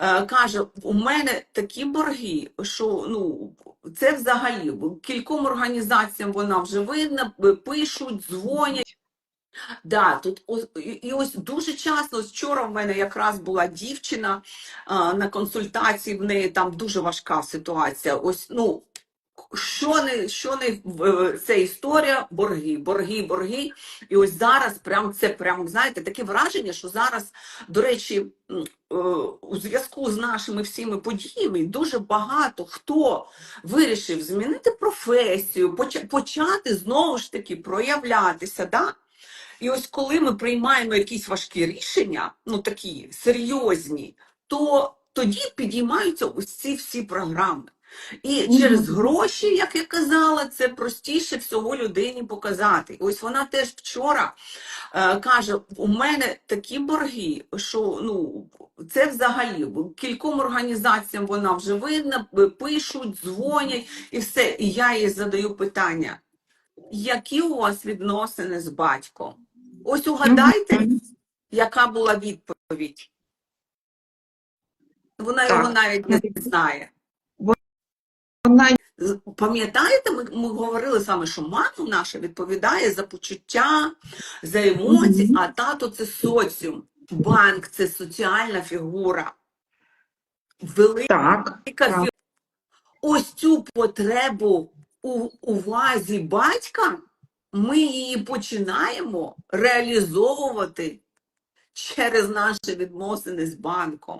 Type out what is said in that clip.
е, каже: у мене такі борги, що ну це взагалі кільком організаціям вона вже видно, пишуть, дзвонять. Да, тут і ось дуже часто, вчора в мене якраз була дівчина а, на консультації, в неї там дуже важка ситуація. Ось, ну, що не, що не це історія, борги, борги, борги. І ось зараз прям це прям, знаєте, таке враження, що зараз, до речі, е, зв'язку з нашими всіми подіями дуже багато хто вирішив змінити професію, почати знову ж таки проявлятися. Да? І ось коли ми приймаємо якісь важкі рішення, ну такі серйозні, то тоді підіймаються ці всі програми. І через гроші, як я казала, це простіше всього людині показати. Ось вона теж вчора е, каже: у мене такі борги, що ну це взагалі кільком організаціям вона вже видно, пишуть, дзвонять і все. І я їй задаю питання: які у вас відносини з батьком? Ось угадайте, яка була відповідь. Вона його навіть не знає. Вона Пам'ятаєте, ми, ми говорили саме, що мама наша відповідає за почуття, за емоції, Мгм. а тато це соціум. Банк це соціальна фігура. Велика так. Так. фігура. Ось цю потребу у увазі батька ми її починаємо реалізовувати через наші відносини з банком.